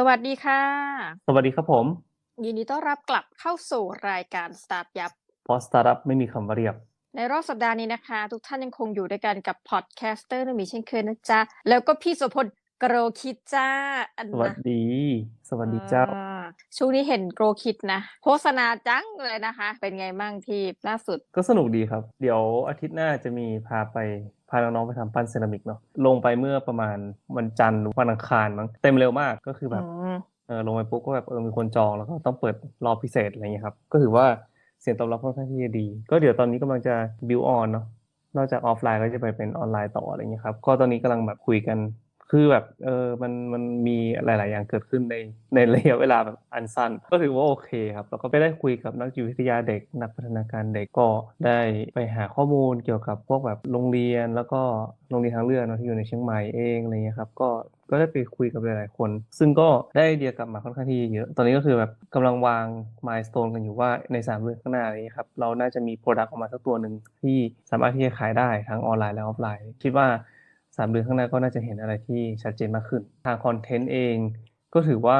สวัสดีค่ะ สวัสดีครับผม ยินดีต้อนรับกลับเข้าสู่รายการสตาร์ทยับเพราะสตาร์ทอัพไม่มีคำว่าเรียบ ในรอบสัปดาห์นี้นะคะ ทุกท่านยังคงอยู่ด้วยกันกับพอดแคสเตอร์นมีเช่นเคยนะจ๊ะ แล้วก็พี่โสพลโกรคิดจ้าอันสวัสนะดี สวัสดีเจ้า อ่าช่วงนี้เห็นโกรคิดนะโฆษณาจังเลยนะคะ เป็นไงมั่งที่ล่าสุด ก็สนุกดีครับ เดี๋ยวอาทิตย์หน้าจะมีพาไป พาน้องๆไปทำปั้นเซรามิกเนาะลงไปเมื่อประมาณวันจันทร์หรือวันอังคารมั้งเต็มเร็วมากก็คือแบบอืมเออลงไปปุ๊บก็แบบเออมีคนจองแล้วก็ต้องเปิดรอบพิเศษอะไรเงี้ยครับก็ถือว่าเสียงตอบรับค่อนข้างที่จะดี ก็เดี๋ยวตอนนี้กำลังจะบิวออนเนาะนอกจากออฟไลน์ก็จะไปเป็นออนไลน์ต่ออะไรเงี้ยครับก็ตอนนี้กำลังแบบคุยกัน คือแบบเออมันมันมีหลาย ๆ อย่างเกิดขึ้นในในระยะเวลาแบบอันสั้น ก็ถือว่าโอเคครับแล้วก็ไปได้คุยกับนักจิตวิทยาเด็ก นักพัฒนาการเด็กก็ได้ไปหาข้อมูลเกี่ยวกับพวกแบบโรงเรียนแล้วก็โรงเรียนทางเลือกเนะที่อยู่ในเชียงใหม่เองอะไรเงี้ยครับก็ก็ได้ไปคุยกับหลายๆคน ซึ่งก็ได้ไอเดียกลับมาค่อนข้างที่เยอะ ตอนนี้ก็คือแบบกำลังวางมายส t ต n กันอยู่ว่าในสามเดือนข้างหน้านี้ครับ เราน่าจะมีโปรดักต์ออกมาสักตัวหนึ่งที่สามารถที่จะขายได้ทั้งออนไลน์และออฟไลน์ คิดว่า สามเดือนข้างหน้าก็น่าจะเห็นอะไรที่ชัดเจนมากขึ้น ทางคอนเทนต์เองก็ถือว่า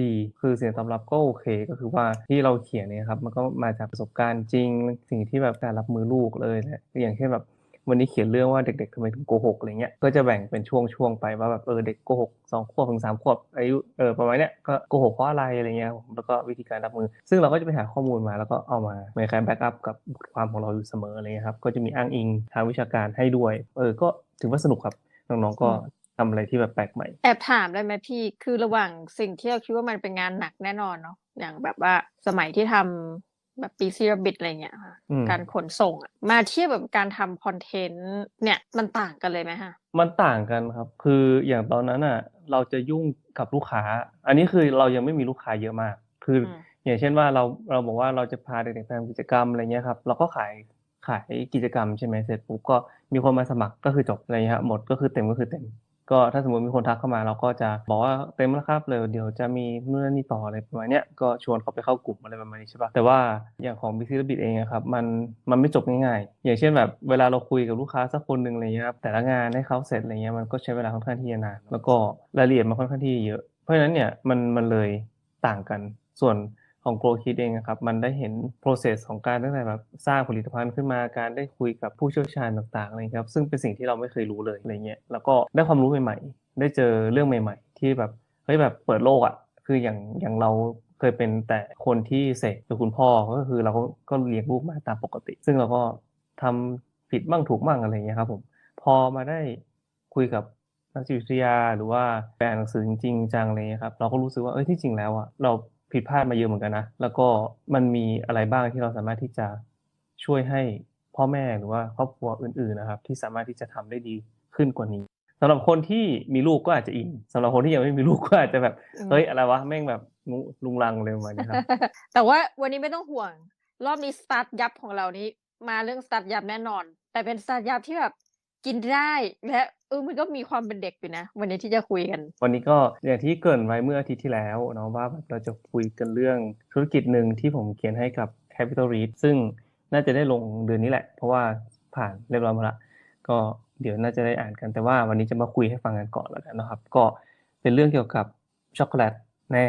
ดีคือเสียงตอบรับก็โอเคก็คือว่าที่เราเขียนเนี่ยครับมันก็มาจากประสบการณ์จริง สิ่งที่แบบการรับมือลูกเลยแหละอย่างเช่นแบบ วันนี้เขียนเรื่องว่าเด็กๆทำไมถึงโกหกอะไรเงี้ยก็จะแบ่งเป็นช่วงๆไปว่าแบบเออเด็กโกหกสองขวบถึงสามขวบอายุเออประมาณเนี้ยก็โกหกเพราะอะไรอะไรเงี้ยครับผมแล้วก็วิธีการรับมือ ซึ่งเราก็จะไปหาข้อมูลมาแล้วก็เอามาในการแบ็กอัพกับความของเราอยู่เสมออะไรเงี้ยครับก็จะมีอ้างอิงทางวิชาการให้ด้วย เออก็ถือว่าสนุกครับน้องๆก็อืมทำอะไรที่แบบแปลกใหม่ แอบถามได้ไหมพี่ คือระหว่างสิ่งที่เราคิดว่ามันเป็นงานหนักแน่นอนเนาะอย่างแบบว่าสมัยที่ทำ แบบปีซีรบิดอะไรเงี้ยค่ะอืมการขนส่งอะมาเทียบแบบการทำคอนเทนต์เนี่ยมันต่างกันเลยไหมฮะมันต่างกันครับ คืออย่างตอนนั้นอะ เราจะยุ่งกับลูกค้า อันนี้คือเรายังไม่มีลูกค้าเยอะมาก คืออมอย่างเช่นว่าเราเราบอกว่าเราจะพาเด็กๆไปทำกิจกรรมอะไรเงี้ยครับเราก็ขายขายกิจกรรมใช่ไหมเสร็จปุ๊บก็มีคนมาสมัครก็คือจบอะไรเงี้ยครับหมดก็คือเต็มก็คือเต็ม ก็ถ้าสมมติมีคนทักเข้ามาเราก็จะบอกว่าเต็มแล้วครับเลยเดี๋ยวจะมีนู่นนนนี่ต่ออะไรประมาณเนี้ยก็ชวนเขาไปเข้ากลุ่มอะไรประมาณนี้ใช่ปะแต่ว่าอย่างของ b ิ s บิ t เองครับมันมันไม่จบง่ายๆ อย่างเช่นแบบเวลาเราคุยกับลูกค้าสักคนหนึ่งอะไรเงี้ยครับแต่ละงานให้เขาเสร็จอะไรเงี้ยมันก็ใช้เวลาค่อนข้างที่จะนานแล้วก็รายละเอียดมันค่อนข้างที่เยอะ เพราะฉะนั้นเนี่ยมันมันเลยต่างกันส่วน ของ Grow Kit เองอะครับมันได้เห็น process ของการตั้งแต่แบบสร้างผลิตภัณฑ์ขึ้นมาการได้คุยกับผู้เชี่ยวชาญต่างๆอะไรครับซึ่งเป็นสิ่งที่เราไม่เคยรู้เลยอะไรเงี้ยแล้วก็ได้ความรู้ใหม่ๆ ได้เจอเรื่องใหม่ ๆ ที่แบบเฮ้ยแบบเปิดโลกอะคืออย่างอย่างเราเคยเป็นแต่คนที่เสกคือคุณพ่อก็คือเราก็เลี้ยงลูกมาตามปกติ ซึ่งเราก็ทำผิดบ้างถูกบ้างอะไรเงี้ยครับผมพอมาได้คุยกับนักจิตวิทยาหรือว่าแปลหนังสือจริงจังเลยครับ เราก็รู้สึกว่าเอ้ยที่จริงแล้วอะเรา ผิดพลาดมาเยอะเหมือนกันนะ แล้วก็มันมีอะไรบ้างที่เราสามารถที่จะช่วยให้พ่อแม่หรือว่าครอบครัวอื่นๆนะครับ ที่สามารถที่จะทำได้ดีขึ้นกว่านี้สำหรับคนที่มีลูกก็อาจจะอินสำหรับคนที่ยังไม่มีลูกก็อาจจะแบบอืมเฮ้ยอะไรวะแม่งแบบงูลุงลังเลยประมาณนี้ครับแต่ว่าวันนี้ไม่ต้องห่วง รอบนี้สตาร์ทยับของเรานี้มาเรื่องสตาร์ทยับแน่นอน แต่เป็นสตาร์ทยับที่แบบ กินได้และเออมันก็มีความเป็นเด็กอยู่นะ วันนี้ที่จะคุยกัน วันนี้ก็อย่างที่เกริ่นไว้เมื่ออาทิตย์ที่แล้วเนาะว่าแบบเราจะคุยกันเรื่องธุรกิจหนึ่งที่ผมเขียนให้กับ Capital Read ซึ่งน่าจะได้ลงเดือนนี้แหละ เพราะว่าผ่านเรียบร้อยหมาละก็เดี๋ยวน่าจะได้อ่านกันแต่ว่าวันนี้จะมาคุยให้ฟังกันก่อนแล้วกันนะครับ ก็เป็นเรื่องเกี่ยวกับช็อกโกแลตแน่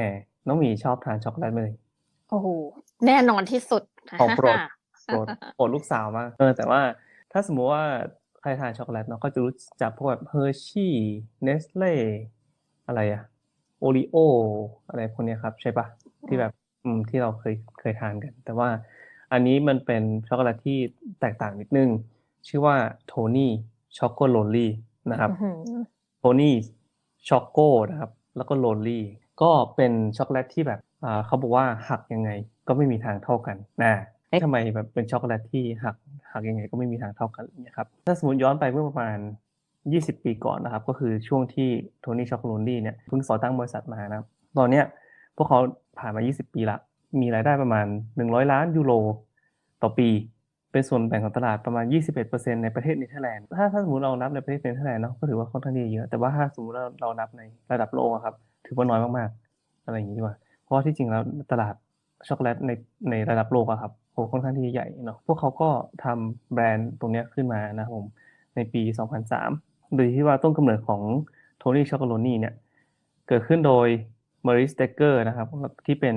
น้องหมีชอบทานช็อกโกแลตไหมเลยโอ้โหแน่นอนที่สุดของโปรดโปรดโปรดลูกสาวมากเออแต่ว่าถ้าสมมุติว่าใครทานช็อกโกแลตเนาะก็จะรู้จักพวกแบบเฮอร์ชี่เนสเล่อะไรอะโอรีโออะไรพวกเนี้ยครับ ใช่ปะที่แบบอืมที่เราเคยเคยทานกัน แต่ว่าอันนี้มันเป็นช็อกโกแลตที่แตกต่างนิดนึง ชื่อว่าโทนี่ช็อกโกโลลี่นะครับอื้อหือโทนี่ช็อกโกนะครับ แล้วก็โรลลี่ก็เป็นช็อกโกแลตที่แบบอ่าเขาบอกว่าหักยังไงก็ไม่มีทางเท่ากันนะเอ๊ะทำไมแบบเป็นช็อกโกแลตที่หัก หักยังไงก็ไม่มีทางเท่ากันเนี่ยครับถ้าสมมติย้อนไปเมื่อประมาณ 20 ปีก่อนนะครับ ก็คือช่วงที่โทนี่ช็อกโกลลี่เนี่ยเพิ่งก่อตั้งบริษัทมานะครับตอนเนี้ยพวกเขาผ่านมา 20 ปีละมีรายได้ประมาณ 100 ล้านยูโรต่อปี เป็นส่วนแบ่งของตลาดประมาณ 21%ในประเทศเนเธอร์แลนด์ถ้าถ้าสมมติเรานับในประเทศเนเธอร์แลนด์เนาะก็ถือว่าค่อนข้างที่เยอะแต่ว่าถ้าสมมติเราเรานับในระดับโลกอะครับถือว่าน้อยมากๆอะไรอย่างนี้ดีกว่าเพราะว่าที่จริงแล้วตลาดช็อกโกแลตในในระดับโลกอะครับ โหค่อนข้างที่จะใหญ่เนาะพวกเขาก็ทำแบรนด์ตรงนี้ขึ้นมานะครับผมในปี 2003 โดยที่ว่าต้นกำเนิดของโทนี่ช็อกโกโลนี่เนี่ยเกิดขึ้นโดยเมอริสเตเกอร์นะครับที่เป็น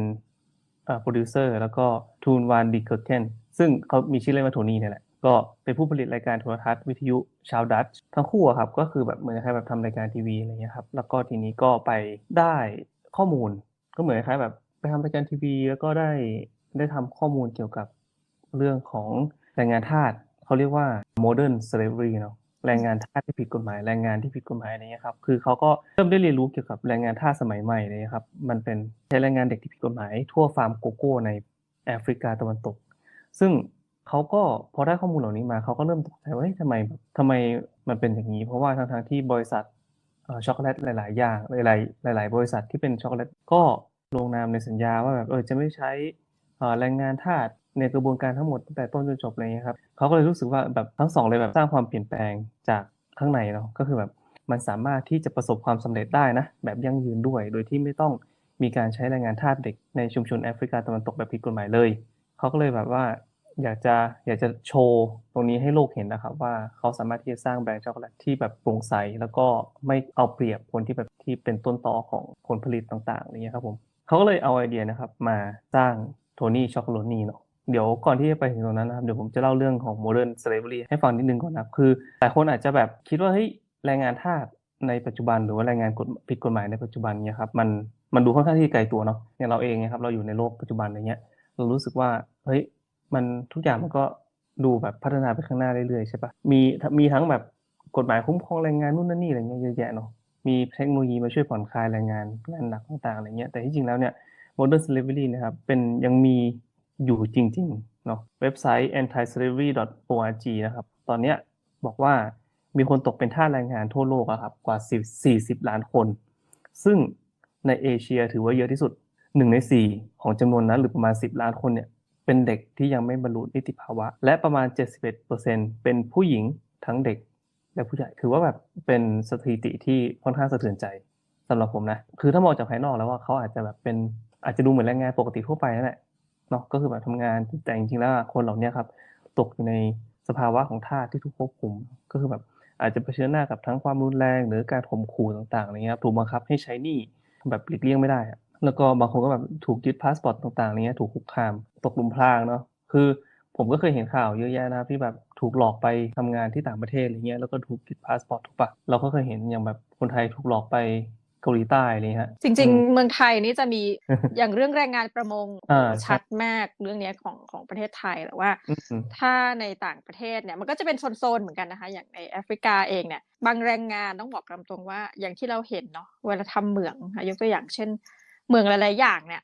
โปรดิวเซอร์แล้วก็ทูนวานดีเคิร์เคนซึ่งเขามีชื่อเล่นว่าโทนี่เนี่ยแหละ ก็เป็นผู้ผลิตรายการโทรทัศน์วิทยุชาวดัตช์ทั้งคู่อะครับก็คือแบบเหมือนคล้ายแบบทำรายการทีวีอะไรเงี้ยครับแล้วก็ทีนี้ก็ไปได้ข้อมูลก็เหมือนคล้ายแบบไปทำรายการทีวี แล้วก็ได้ ได้ทำข้อมูลเกี่ยวกับเรื่องของแรงงานทาสเขาเรียกว่า modern slavery เนาะแรงงานทาสที่ผิดกฎหมายแรงงานที่ผิดกฎหมายอะไรเงี้ยครับคือเขาก็เริ่มได้เรียนรู้เกี่ยวกับแรงงานทาสสมัยใหม่เลยครับมันเป็นใช้แรงงานเด็กที่ผิดกฎหมายทั่วฟาร์มโกโก้ในแอฟริกาตะวันตก ซึ่งเขาก็พอได้ข้อมูลเหล่านี้มาเขาก็เริ่มตกใจว่าเฮ้ยทำไมแบบทำไมมันเป็นอย่างนี้ เพราะว่าทั้งทางที่บริษัทช็อกโกแลตหลาย ๆ อย่างหลาย ๆ หลาย ๆ บริษัทที่เป็นช็อกโกแลตก็ลงนามในสัญญาว่าแบบเออจะไม่ใช้ แรงงานทาสในกระบวนการทั้งหมดตั้งแต่ต้นจนจบอะไรเงี้ยครับเขาก็เลยรู้สึกว่าแบบทั้งสองเลยแบบสร้างความเปลี่ยนแปลงจากข้างในเนาะก็คือแบบมันสามารถที่จะประสบความสำเร็จได้นะแบบยั่งยืนด้วย โดยที่ไม่ต้องมีการใช้แรงงานทาสเด็กในชุมชนแอฟริกาตะวันตกแบบผิดกฎหมายเลยเขาก็เลยแบบว่าอยากจะอยากจะโชว์ตรงนี้ให้โลกเห็นนะครับ ว่าเขาสามารถที่จะสร้างแบรนด์ช็อกโกแลตที่แบบโปร่งใสแล้วก็ไม่เอาเปรียบคนที่แบบที่เป็นต้นตอของผลผลิตต่างๆอย่างเงี้ยครับผมเขาก็เลยเอาไอเดียนะครับมาสร้าง โทนี่ช็อกโกลนีเนาะเดี๋ยวก่อนที่จะไปถึงตรงนั้นนะครับเดี๋ยวผมจะเล่าเรื่องของ modern slavery ให้ฟังนิดนึงก่อนนะครับคือหลายคนอาจจะแบบคิดว่าเฮ้ยแรงงานทาสในปัจจุบันหรือว่าแรงงานกฎผิดกฎหมายในปัจจุบันเนี่ยครับมันมันดูค่อนข้างที่ไกลตัวเนาะอย่างเราเองเนะครับเราอยู่ในโลกปัจจุบันอะไรเงี้ยเรารู้สึกว่าเฮ้ยมันทุกอย่างมันก็ดูแบบพัฒนาไปข้างหน้าเรื่อยๆใช่ปะมีมีทั้งแบบกฎหมายคุ้มครองแรงงานนู่นนั่นนี่อะไรเงี้ยเยอะแยะเนาะมีเทคโนโลยีมาช่วยผ่อนคลายแรงงานงานหนักต่างๆอะไรเงี้ยแต่ที่จริงแล้วเนี่ย modern slavery นะครับเป็นยังมีอยู่จริงๆเนาะเว็บไซต์ anti-slavery.org นะครับ ตอนเนี้ยบอกว่ามีคนตกเป็นทาสแรงงานทั่วโลกอะครับกว่า 10 40 ล้านคน ซึ่งในเอเชียถือว่าเยอะที่สุดหนึ่งในสี่ของจำนวนนั้นหรือประมาณ 10 ล้านคนเนี่ยเป็นเด็กที่ยังไม่บรรลุนิติภาวะ และประมาณ 71%เป็นผู้หญิงทั้งเด็กและผู้ใหญ่ถือว่าแบบเป็นสถิติที่ค่อนข้างสะเทือนใจสำหรับผมนะ คือถ้ามองจากภายนอกแล้วว่าเขาอาจจะแบบเป็น อาจจะดูเหมือนแรงงานปกติทั่วไปนั่นแหละเนาะก็คือแบบทำงานแต่จริงๆแล้วคนเหล่านี้ครับ ตกอยู่ในสภาวะของทาสที่ถูกควบคุม ก็คือแบบอาจจะเผชิญหน้ากับทั้งความรุนแรง หรือการข่มขู่ต่างๆอะไรเงี้ยครับถูกบังคับให้ใช้หนี้แบบหลีกเลี่ยงไม่ได้ แล้วก็บางคนก็แบบถูกยึดพาสปอร์ตต่างๆเงี้ยถูกคุกคามตกหลุมพรางเนาะคือผมก็เคยเห็นข่าวเยอะแยะนะครับที่แบบถูกหลอกไปทำงานที่ต่างประเทศอะไรเงี้ยแล้วก็ถูกยึดพาสปอร์ตถูกปะเราก็เคยเห็นอย่างแบบคนไทยถูกหลอกไป เกาหลีใต้อะไรเงี้ยจริง ๆ เมืองไทยนี่จะมีอย่างเรื่องแรงงานประมงอ่าชัดมากเรื่องเนี้ยของของประเทศไทยแต่ว่าอืมถ้าในต่างประเทศเนี่ยมันก็จะเป็นโซนๆเหมือนกันนะคะ อย่างในแอฟริกาเองเนี่ยบางแรงงานต้องบอกตามตรงว่าอย่างที่เราเห็นเนาะเวลาทำเหมืองอะยกตัวอย่างเช่น เหมืองหลายๆอย่างเนี่ย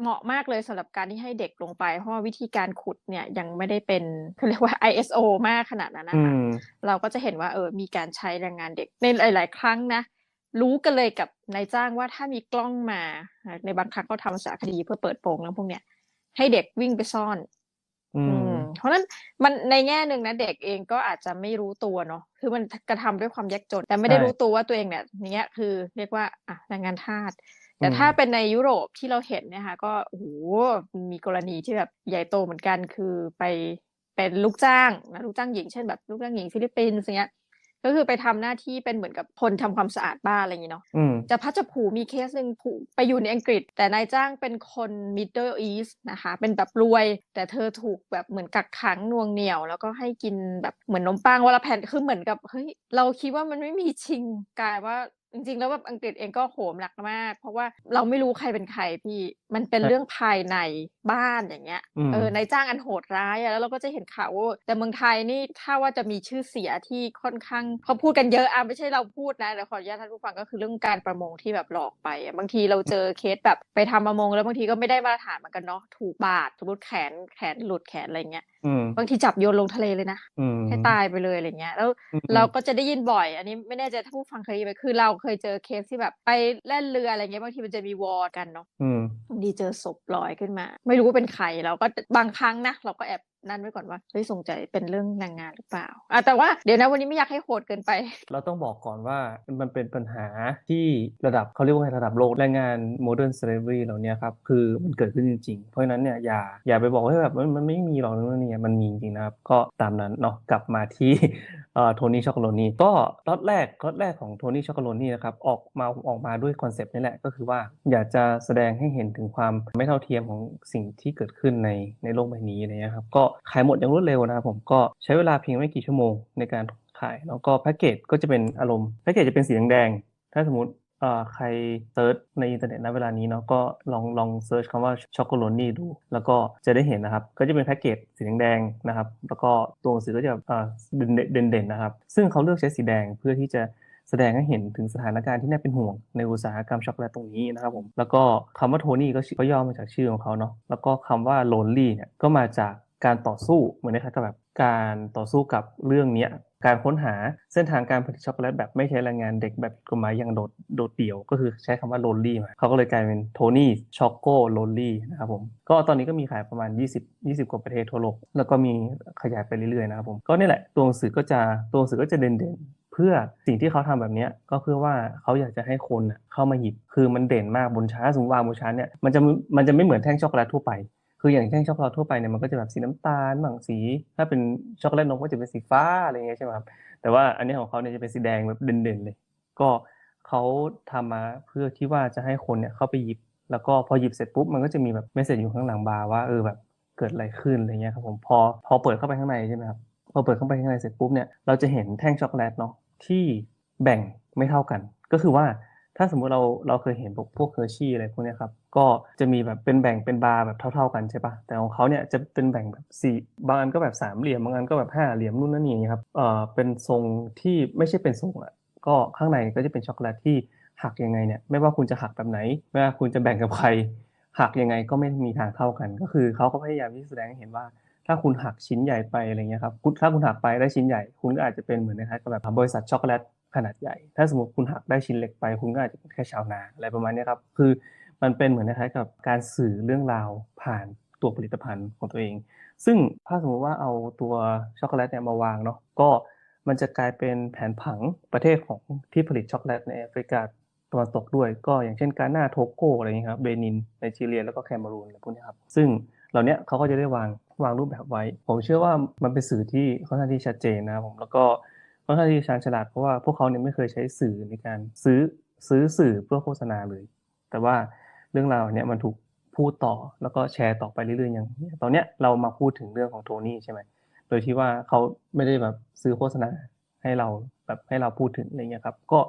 เหมาะมากเลยสำหรับการที่ให้เด็กลงไป เพราะว่าวิธีการขุดเนี่ยยังไม่ได้เป็นเขาเรียกว่า ISO มากขนาดนั้นอืนะคะมเราก็จะเห็นว่าเออมีการใช้แรงงานเด็กในหลาย ๆ ครั้งนะ รู้กันเลยกับนายจ้างว่าถ้ามีกล้องมาอะในบางครั้งเขาทำสารคดีเพื่อเปิดโปงเรื่องพวกเนี้ยให้เด็กวิ่งไปซ่อน อือืมมเพราะฉะนั้นมันในแง่หนึ่งนะเด็กเองก็อาจจะไม่รู้ตัวเนาะคือมันกระทำด้วยความยากจน แต่ไม่ได้ใช่รู้ตัวว่าตัวเองเนี่ยเนี้ยคือ เรียกว่าอะแรงงานทาสแต่อืมถ้าเป็นในยุโรปที่เราเห็นเนี่ยค่ะก็โอ้โหมีกรณีที่แบบใหญ่โตเหมือนกันคือไปเป็นลูกจ้างนะลูกจ้างหญิงเช่นแบบลูกจ้างหญิงฟิลิปปินส์อย่างเงี้ย ก็คือไปทำหน้าที่เป็นเหมือนกับคนทำความสะอาดบ้านอะไรอย่างนี้เนาะอืมจะพัดจะผูมีเคสหนึ่งผูไปอยู่ในอังกฤษ แต่นายจ้างเป็นคน Middle East นะคะ เป็นแบบรวย แต่เธอถูกแบบเหมือนกักขังนวงเหนี่ยว แล้วก็ให้กินแบบเหมือนนมปังวันละแผ่นคือเหมือนกับเฮ้ยเราคิดว่ามันไม่มีจริงกลายว่า จริงๆ แล้วแบบอังกฤษเองก็โหมหนักมาก เพราะว่าเราไม่รู้ใครเป็นใครพี่ มันเป็นใช่เรื่องภายในบ้านอย่างเงี้ยอืมเออนายจ้างอันโหดร้ายอะแล้วเราก็จะเห็นข่าวว่าแต่เมืองไทยนี่ถ้าว่าจะมีชื่อเสียที่ค่อนข้างเขาพูดกันเยอะอะไม่ใช่เราพูดนะแต่ขออนุญาตท่านผู้ฟังก็คือเรื่องการประมงที่แบบหลอกไปอะบางทีเราเจอเคสแบบไปทำประมง แล้วบางทีก็ไม่ได้มาตรฐานเหมือนกันเนาะถูกบาดสมมติแขนแขนหลุดแขนอะไรเงี้ยอืม บางทีจับโยนลงทะเลเลยนะอืมให้ตายไปเลยอะไรเงี้ย แล้วอืมเราก็จะได้ยินบ่อย อันนี้ไม่แน่ใจถ้าผู้ฟังเคยได้ยินไหมคือเราเคยเจอเคสที่แบบไปแล่นเรืออะไรเงี้ยบางทีมันจะมีวอร์กันเนาะอืมบางทีเจอศพลอยขึ้นมา ไม่รู้ว่าเป็นใครเราก็บางครั้งนะเราก็แอบ นั่นไว้ก่อนว่าเฮ้ยสงใจเป็นเรื่องแรงงานหรือเปล่าอะแต่ว่าเดี๋ยวนะวันนี้ไม่อยากให้โหดเกินไป เราต้องบอกก่อนว่ามันเป็นปัญหาที่ระดับเขาเรียกว่าไงระดับโลกแรงงาน modern slavery เหล่านี้ครับคือมันเกิดขึ้นจริง ๆ เพราะฉะนั้นเนี่ยอย่าอย่าไปบอกว่าแบบมันมันไม่มีหรอกนู่นนี่มันมีจริงนะครับ ก็ตามนั้นเนาะกลับมาที่เอ่อโทนี่ช็อกโกโลนีก็รอดแรกรอดแรกของโทนี่ช็อกโกโลนีนะครับออกมาออกมาด้วยคอนเซปต์นี่แหละก็คือว่าอยากจะแสดงให้เห็นถึงความไม่เท่าเทียมของสิ่งที่เกิดขึ้นในในโลกใบนี้อะครับก็ขายหมดอย่างรวดเร็วนะครับผมก็ใช้เวลาเพียงไม่กี่ชั่วโมงในการขาย แล้วก็แพ็กเกจก็จะเป็นอารมณ์แพ็กเกจจะเป็นสีแดงๆถ้าสมมติใครเซิร์ชในอินเทอร์เน็ตณเวลานี้เนาะก็ลองลองเซิร์ชคำว่าช็อกโกโลนี่ดู แล้วก็จะได้เห็นนะครับ ก็จะเป็นแพ็กเกจสีแดงๆนะครับ แล้วก็ตัวหนังสือก็จะเอ่อเด่นๆนะครับ ซึ่งเขาเลือกใช้สีแดงเพื่อที่จะแสดงให้เห็นถึงสถานการณ์ที่น่าเป็นห่วงในอุตสาหกรรมช็อกโกแลตตรงนี้นะครับผม แล้วก็คำว่าโทนี่ก็ชื่อก็ย่อมาจากชื่อของเขาเนาะ แล้วก็คำว่าโลนลี่เนี่ยก็มาจาก การต่อสู้เหมือนนะครับกับแบบการต่อสู้กับเรื่องเนี้ยการค้นหาเส้นทางการผลิตช็อกโกแลตแบบไม่ใช้แรงงานเด็กแบบกฎหมายอย่างโดดโดดเดี่ยว ก็คือใช้คำว่าโลนลี่มาเขาก็เลยกลายเป็นโทนี่ช็อกโกโลนลี่นะครับผมก็ตอนนี้ก็มีขายประมาณ 20 20 กว่าประเทศทั่วโลก แล้วก็มีขยายไปเรื่อยๆนะครับผมก็นี่แหละตัวหนังสือก็จะตัวหนังสือก็จะเด่นๆ เพื่อสิ่งที่เขาทำแบบนี้ก็เพื่อว่าเขาอยากจะให้คนเข้ามาหยิบคือมันเด่นมากบนชั้นสมมติวางบนชั้นเนี่ยมันจะมันจะไม่เหมือนแท่งช็อกโกแลตทั่วไป คืออย่างแท่งช็อกโกแลตทั่วไปเนี่ยมันก็จะแบบสีน้ำตาลบางสี ถ้าเป็นช็อกโกแลตนมก็จะเป็นสีฟ้าอะไรเงี้ยใช่ไหมครับแต่ว่าอันนี้ของเขาเนี่ยจะเป็นสีแดงแบบเด่นๆเลย ก็เขาทำมาเพื่อที่ว่าจะให้คนเนี่ยเข้าไปหยิบ แล้วก็พอหยิบเสร็จปุ๊บมันก็จะมีแบบเมสเซจอยู่ข้างหลังบาร์ว่าเออแบบเกิดอะไรขึ้นอะไรเงี้ยครับผมพอพอเปิดเข้าไปข้างในใช่ไหมครับพอเปิดเข้าไปข้างในเสร็จปุ๊บเนี่ยเราจะเห็นแท่งช็อกโกแลตเนาะที่แบ่งไม่เท่ากัน ก็คือว่า ถ้าสมมุติเราเราเคยเห็นพวกพวกเฮอร์ชี่อะไรพวกนี้ครับก็จะมีแบบเป็นแบ่งเป็นบาร์แบบเท่า ๆ กันใช่ปะแต่ของเขาเนี่ยจะเป็นแบ่งแบบสี่บางอันก็แบบสามเหลี่ยมบางอันก็แบบห้าเหลี่ยมนู่นนั่นนี่อย่างครับเอ่อเป็นทรงที่ไม่ใช่เป็นทรงอะก็ข้างในก็จะเป็นช็อกโกแลตที่หักยังไงเนี่ยไม่ว่าคุณจะหักแบบไหนไม่ว่าคุณจะแบ่งกับใครหักยังไงก็ไม่มีทางเท่ากัน ก็คือเขาก็พยายามที่จะแสดงให้เห็นว่าถ้าคุณหักชิ้นใหญ่ไปอะไรเงี้ยครับคุณถ้าคุณหักไปได้ชิ้นใหญ่ คุณก็อาจจะเป็นเหมือนนะครับแบบบริษัทช็อกโกแลต ขนาดใหญ่ ถ้าสมมติคุณหักได้ชิ้นเล็กไปคุณก็อาจจะเป็นแค่ชาวนาอะไรประมาณนี้ครับ คือมันเป็นเหมือนนะครับกับการสื่อเรื่องราวผ่านตัวผลิตภัณฑ์ของตัวเอง ซึ่งถ้าสมมติว่าเอาตัวช็อกโกแลตเนี่ยมาวางเนาะ ก็มันจะกลายเป็นแผนผังประเทศของที่ผลิตช็อกโกแลตในแอฟริกาตะวันตกด้วย ก็อย่างเช่นกาหน้าโทโกอะไรอย่างเงี้ครับ เบนินไนจีเรีย แล้วก็แคเมรูนอะไรพวกนี้ครับ ซึ่งเหล่านี้เขาก็จะได้วางวางรูปแบบไว้ ผมเชื่อว่ามันเป็นสื่อที่ค่อนข้างที่ชัดเจนนะครับผม แล้วก็ ค่อนข้างที่ชาญฉลาดเพราะว่าพวกเขาเนี่ยไม่เคยใช้สื่อในการซื้อซื้อสื่อเพื่อโฆษณาเลย แต่ว่าเรื่องราวเนี่ยมันถูกพูดต่อแล้วก็แชร์ต่อไปเรื่อยๆอย่างตอนเนี้ยเรามาพูดถึงเรื่องของโทนี่ใช่ไหมโดยที่ว่าเขาไม่ได้แบบซื้อโฆษณาให้เราแบบให้เราพูดถึงอะไรเงี้ยครับก็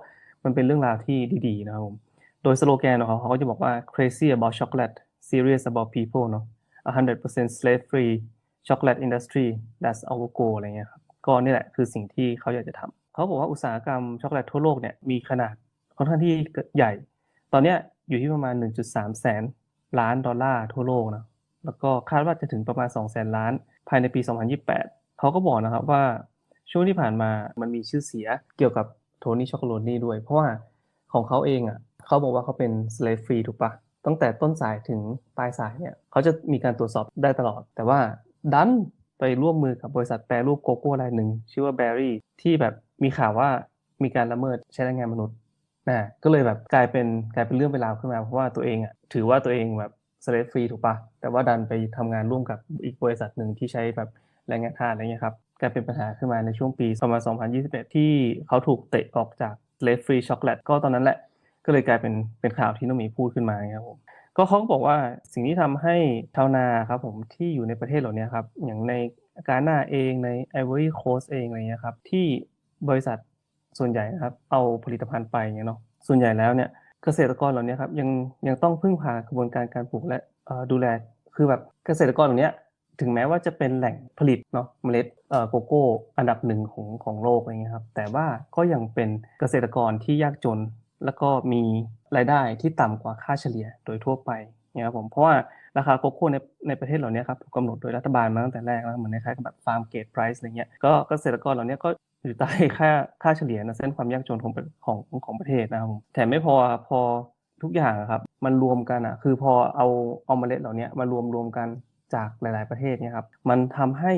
มันเป็นเรื่องราวที่ดีๆนะครับผมโดยสโลแกนของเขาเขาก็จะบอกว่า crazy about chocolate serious about people เนาะ100% slave free chocolate industry that's our goal อะไรเงี้ยครับ ก็นี่แหละคือสิ่งที่เขาอยากจะทำเขาบอกว่าอุตสาหกรรมช็อกโกแลตทั่วโลกเนี่ยมีขนาดค่อนข้างที่ใหญ่ ตอนนี้อยู่ที่ประมาณ 1.3 แสนล้านดอลลาร์ทั่วโลกนะแล้วก็คาดว่าจะถึงประมาณ 2 แสนล้าน ภายในปี 2028 เขาก็บอกนะครับว่าช่วงที่ผ่านมามันมีชื่อเสียเกี่ยวกับโทนี่ช็อกโกแลตนี่ด้วย เพราะว่าของเขาเองอะเขาบอกว่าเขาเป็น slave free ถูกปะตั้งแต่ต้นสายถึงปลายสายเนี่ยเขาจะมีการตรวจสอบได้ตลอด แต่ว่าดัน ไปร่วมมือกับบริษัทแปรรูปโกโก้รายหนึ่งชื่อว่า Berry ที่แบบมีข่าวว่ามีการละเมิดใช้แรงงานมนุษย์นะก็เลยแบบกลายเป็นกลายเป็นเรื่องเป็นราวขึ้นมาเพราะว่าตัวเองอะถือว่าตัวเองแบบ slave free ถูกปะแต่ว่าดันไปทำงานร่วมกับอีกบริษัทหนึ่งที่ใช้แบบแรงงานทาสอะไรเงี้ยครับกลายเป็นปัญหาขึ้นมาในช่วงปีประมาณ2021 ที่เขาถูกเตะออกจาก slave free chocolate ก็ตอนนั้นแหละ ก็เลยกลายเป็นเป็นข่าวที่น้องหมีพูดขึ้นมาครับผม ก็เขาก็บอกว่าสิ่งที่ทำให้ชาวนาครับผมที่อยู่ในประเทศเหล่านี้ครับอย่างในกาหน้าเองใน Ivory Coast เองอะไรเงี้ยครับที่บริษัทส่วนใหญ่นะครับเอาผลิตภัณฑ์ไปเงี้ยเนาะส่วนใหญ่แล้วเนี่ยเกษตรกรเหล่านี้ครับยังยังต้องพึ่งพากระบวนการการปลูกและดูแลคือแบบเกษตรกรเหล่านี้ถึงแม้ว่าจะเป็นแหล่งผลิตเนาะเมล็ดโกโก้อันดับหนึ่งของของโลกอะไรเงี้ยครับแต่ว่าก็ยังเป็นเกษตรกรที่ยากจน แล้วก็มีรายได้ที่ต่ำกว่าค่าเฉลี่ยโดยทั่วไปนี่ยครับผมเพราะว่าราคาโกโก้ในในประเทศเหล่านี้ครับถูกกำหนดโดยรัฐบาลมาตั้งแต่แรกแล้วเหมือนคล้ายๆกับแบบฟาร์มเกตไพรซ์อะไรเงี้ยก็เกษตรกรเหล่านี้ก็อยู่ใต้ค่าค่าเฉลี่ยนะเส้นความยากจนของของของประเทศนะครับผมแถมไม่พอพอทุกอย่างครับมันรวมกันอะคือพอเอาเอาเมล็ดเหล่านี้มารวมรวมกันจากหลาย ๆประเทศเนี่ยครับมันทำให้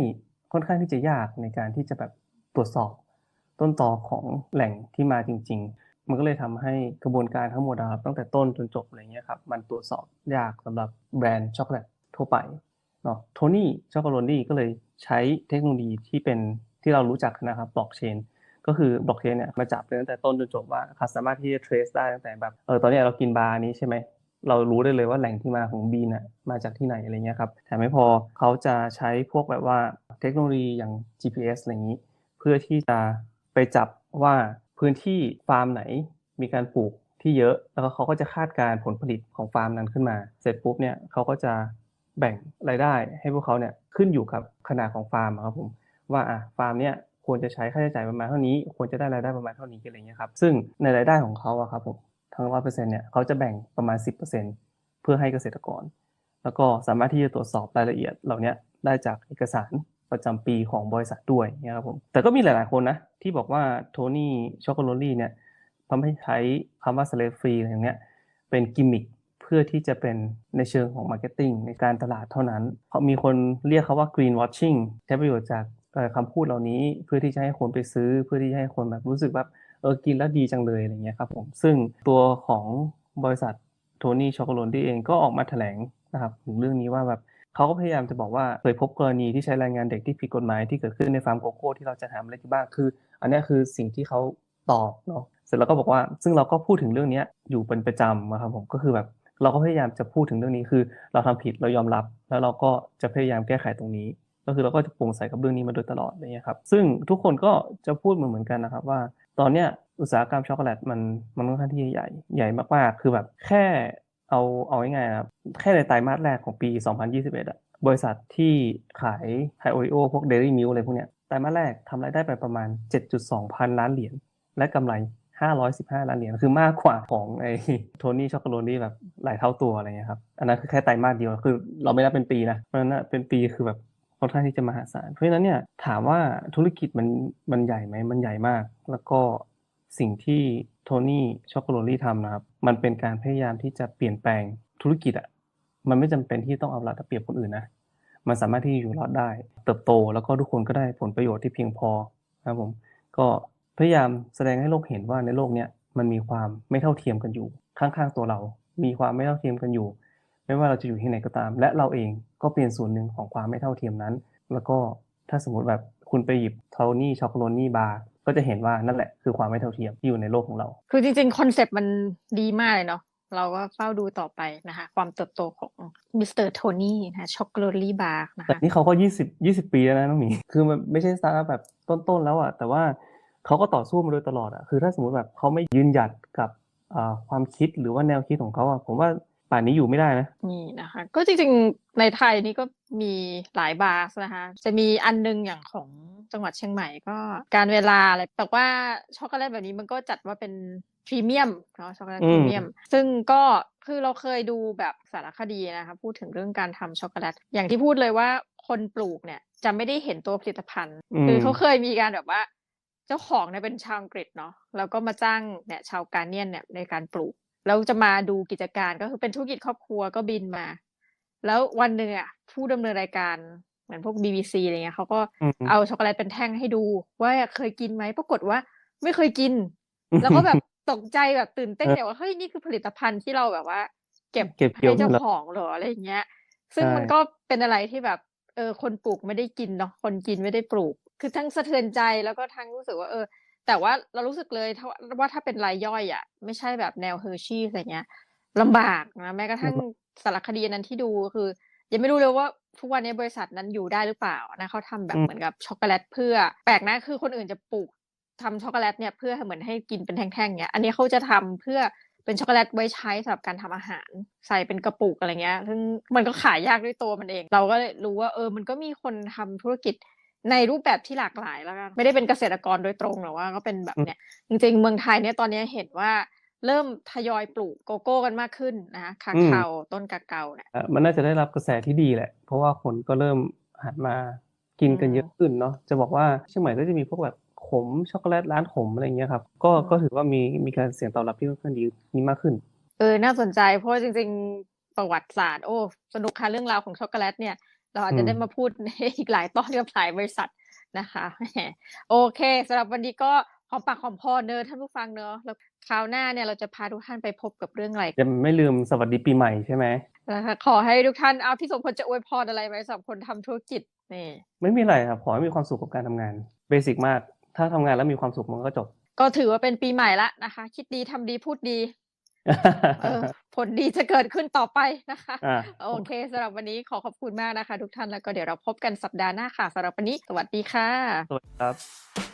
ค่อนข้างที่จะยากในการที่จะแบบตรวจสอบต้นตอของแหล่งที่มาจริง ๆ มันก็เลยทำให้กระบวนการทั้งหมดอะครับตั้งแต่ต้นจนจบอะไรเงี้ยครับมันตรวจสอบยากสำหรับแบรนด์ช็อกโกแลตทั่วไปเนาะโทนี่ช็อกโกโลนี่ก็เลยใช้เทคโนโลยีที่เป็นที่เรารู้จักนะครับบล็อกเชนก็คือบล็อกเชนเนี่ยมาจับตั้งแต่ต้นจนจบว่าสามารถที่จะ trace ได้ตั้งแต่แบบเออตอนนี้เรากินบาร์นี้ใช่ไหมเรารู้ได้เลยว่าแหล่งที่มาของบีน่ะมาจากที่ไหนอะไรเงี้ยครับแต่ไม่พอเขาจะใช้พวกแบบว่าเทคโนโลยีอย่าง GPS อะไรอย่างนี้ เพื่อที่จะไปจับว่า พื้นที่ฟาร์มไหนมีการปลูกที่เยอะ แล้วก็เขาก็จะคาดการผลผลิตของฟาร์มนั้นขึ้นมา เสร็จปุ๊บเนี่ยเขาก็จะแบ่งรายได้ให้พวกเขาเนี่ยขึ้นอยู่กับขนาดของฟาร์มครับผมว่าอะฟาร์มเนี่ยควรจะใช้ค่าใช้จ่ายประมาณเท่านี้ ควรจะได้รายได้ประมาณเท่านี้อะไรเงี้ยครับซึ่งในรายได้ของเขาอะครับผมทั้งร้อยเปอร์เซ็นต์เนี่ยเขาจะแบ่งประมาณ10%เพื่อให้เกษตรกร แล้วก็สามารถที่จะตรวจสอบรายละเอียดเหล่านี้ได้จากเอกสาร ประจำปีของบริษัทด้วยนี่ยครับผมแต่ก็มีหลาย ๆ คนนะ ที่บอกว่าโทนี่ช็อกโกโลลี่เนี่ยทำให้ใช้คำว่า slave free อะไรอย่างเงี้ยเป็นกิมมิคเพื่อที่จะเป็นในเชิงของมาร์เก็ตติ้งในการตลาดเท่านั้น เพราะมีคนเรียกเขาว่า green washing ใช้ประโยชน์จากเอ่อคำพูดเหล่านี้เพื่อที่จะให้คนไปซื้อ เพื่อที่จะให้คนแบบรู้สึกแบบเออกินแล้วดีจังเลยอะไรเงี้ยครับผมซึ่งตัวของบริษัทโทนี่ช็อกโกโลลี่เองก็ออกมาแถลงนะครับถึงเรื่องนี้ว่าแบบ เขาก็พยายามจะบอกว่าเคยพบกรณีที่ใช้แรงงานเด็กที่ผิดกฎหมายที่เกิดขึ้นในฟาร์มโกโก้ที่เราจะทำอะไรที่บ้างคือ อันนี้คือสิ่งที่เขาตอบเนาะเสร็จแล้วก็บอกว่าซึ่งเราก็พูดถึงเรื่องนี้อยู่เป็นประจำนะครับผมก็คือแบบเราก็พยายามจะพูดถึงเรื่องนี้คือ เราทำผิดเรายอมรับ แล้วเราก็จะพยายามแก้ไขตรงนี้ ก็คือเราก็จะปร่งใสกับเรื่องนี้มาโดยตลอดอะไรเงี้ยครับซึ่งทุกคนก็จะพูดเหมือนเหมือนกันนะครับว่า ตอนเนี้ยอุตสาหกรรมช็อกโกแลตมันมันค่อนข้างที่ใหญ่ใหญ่มากๆ คือแบบแค่ เอาเอาง่ายๆนะครับแค่ในไตรมาสแรกของปี 2021อะบริษัทที่ขายไฮโอริโอพวกเดลี่มิลอะไรพวกเนี้ยไตรมาสแรกทำรายได้ไปประมาณ 7.2 พันล้านเหรียญและกำไร 515 ล้านเหรียญคือมากกว่าของไอ้โทนี่ช็อกโกโลนี่แบบหลายเท่าตัวอะไรเงี้ยครับอันนั้นคือแค่ไตรมาสเดียวคือเราไม่นับเป็นปีนะเพราะฉะนั้นเป็นปีคือแบบค่อนข้างที่จะมหาศาลเพราะฉะนั้นเนี่ยถามว่าธุรกิจมันมันใหญ่ไหมมันใหญ่มาก แล้วก็สิ่งที่ โทนี่ช็อกโกโลลี่ทำนะครับ มันเป็นการพยายามที่จะเปลี่ยนแปลงธุรกิจอะมันไม่จำเป็นที่ต้องเอารัดเอาเปรียบคนอื่นนะ มันสามารถที่จะอยู่รอดได้ เติบโตแล้วก็ทุกคนก็ได้ผลประโยชน์ที่เพียงพอนะครับผม ก็พยายามแสดงให้โลกเห็นว่าในโลกเนี้ยมันมีความไม่เท่าเทียมกันอยู่ ข้างๆตัวเรา มีความไม่เท่าเทียมกันอยู่ ไม่ว่าเราจะอยู่ที่ไหนก็ตาม และเราเองก็เป็นส่วนหนึ่งของความไม่เท่าเทียมนั้น แล้วก็ถ้าสมมติแบบคุณไปหยิบโทนี่ช็อกโกโลนี่บาร์ ก็จะเห็นว่านั่นแหละคือความไม่เท่าเทียมที่อยู่ในโลกของเรา คือจริงๆคอนเซปต์มันดีมากเลยเนาะเราก็เฝ้าดูต่อไปนะคะ ความเติบโตของมิสเตอร์โทนี่นะช็อกโกแลตบาร์นะแต่คะนี่เขาก็ยี่สิบยี่สิบปีแล้วนะน้องหมีคือมันไม่ใช่สตาร์ทอัพแบบต้นๆแล้วอะแต่ว่าเขาก็ต่อสู้มาโดยตลอดอะคือถ้าสมมติแบบเขาไม่ยืนหยัดกับอ่าความคิดหรือว่าแนวคิดของเขาอะผมว่าป่านนี้อยู่ไม่ได้นะนี่นะคะ ก็จริงๆในไทยนี่ก็มีหลายบาร์นะคะ จะมีอันนึงอย่างของ จังหวัดเชียงใหม่ก็การเวลาอะไรแต่ว่าช็อกโกแลตแบบนี้มันก็จัดว่าเป็นพรีเมียมเนาะช็อกโกแลตอืพรีมเมียม ซึ่งก็คือเราเคยดูแบบสารคดีนะคะพูดถึงเรื่องการทำช็อกโกแลตอย่างที่พูดเลยว่าคนปลูกเนี่ยจะไม่ได้เห็นตัวผลิตภัณฑ์อืมคือเขาเคยมีการแบบว่า เจ้าของเนี่ยเป็นชาวอังกฤษเนาะแล้วก็มาจ้างเนี่ยชาวการเนียนเนี่ยในการปลูก แล้วจะมาดูกิจการก็คือเป็นธุรกิจครอบครัวก็บินมา แล้ววันหนึ่งอะผู้ดำเนินรายการ เหมือนพวก BBC อะไรเงี้ยเขาก็อืมเอาช็อกโกแลตเป็นแท่งให้ดู ว่าเคยกินไหมปรากฏว่า ไม่เคยกิน แล้วก็แบบตกใจแบบตื่นเต้นเออเนี่ยว่าเฮ้ยนี่คือผลิตภัณฑ์ที่เราแบบว่า เก็บเก็บเกี่ยวให้เจ้ามาแล้วของเหรออะไรอย่างเงี้ย ซึ่งใช่มันก็เป็นอะไรที่แบบเออคนปลูกไม่ได้กินเนาะคนกินไม่ได้ปลูก คือทั้งสะเทือนใจแล้วก็ทั้งรู้สึกว่าเออ แต่ว่าเรารู้สึกเลยถ้าว่าถ้าเป็นรายย่อยอะ ไม่ใช่แบบแนวเฮอร์ชี่อะไรเงี้ยลำบากนะแม้กระทั่งสารคดีนั้นที่ดูคือ ยังไม่รู้เลยว่าทุกวันนี้บริษัทนั้นอยู่ได้หรือเปล่านะเขาทำแบบอืมเหมือนกับช็อกโกแลตเพื่อ แปลกนะคือคนอื่นจะปลูกทำช็อกโกแลตเนี่ยเพื่อเหมือนให้กินเป็นแท่งๆเนี้ย อันนี้เขาจะทำเพื่อเป็นช็อกโกแลตไว้ใช้สำหรับการทำอาหาร ใส่เป็นกระปุกอะไรเงี้ย ซึ่งมันก็ขายยากด้วยตัวมันเอง เราก็เลยรู้ว่าเออมันก็มีคนทำธุรกิจในรูปแบบที่หลากหลายแล้วกันไม่ได้เป็นเกษตรกรโดยตรงหรอกว่าก็เป็นแบบเนี้ยจริง ๆ เมืองไทยเนี่ยตอนนี้เห็นว่า เริ่มทยอยปลูกโกโก้กันมากขึ้นนะคะคาอืมคาต้นกาเกาเนี่ยเอ่อมันน่าจะได้รับกระแสที่ดีแหละ เพราะว่าคนก็เริ่มหันมากินกันอืมเยอะขึ้นเนาะจะบอกว่าเชียงใหม่ก็จะมีพวกแบบขมช็อกโกแลตร้านขมอะไรเงี้ยครับก็อืมก็ถือว่ามีมีการเสียงตอบรับที่ค่อนข้างดีนี้มากขึ้น เออน่าสนใจเพราะว่าจริง ๆประวัติศาสตร์โอ้สนุกค่ะเรื่องราวของช็อกโกแลตเนี่ย เราอาจอืจะมได้มาพูดในอีกหลายตอนกับหลายบริษัทนะคะแหมโอเคสำหรับวันนี้ก็ หอมปากหอมคอเนอะท่านผู้ฟังเนอะแล้วคราวหน้าเนี่ยเราจะพาทุกท่านไปพบกับเรื่องอะไรจะไม่ลืมสวัสดีปีใหม่ใช่ไหมนะคะขอให้ทุกท่านเอาพี่สมพลจะอวยพรอะไรไหมสำหรับคนทำธุรกิจนี่ไม่มีอะไรครับขอให้มีความสุขกับการทำงานเบสิกมาก ถ้าทำงานแล้วมีความสุขมันก็จบ ก็ถือว่าเป็นปีใหม่ละนะคะ คิดดีทำดีพูดดีเออผลดีจะเกิดขึ้นต่อไปนะคะอ่าโอเคสำหรับวันนี้ขอขอบคุณมากนะคะ ทุกท่านแล้วก็เดี๋ยวเราพบกันสัปดาห์หน้าค่ะสำหรับวันนี้สวัสดีค่ะ สวัสดีครับ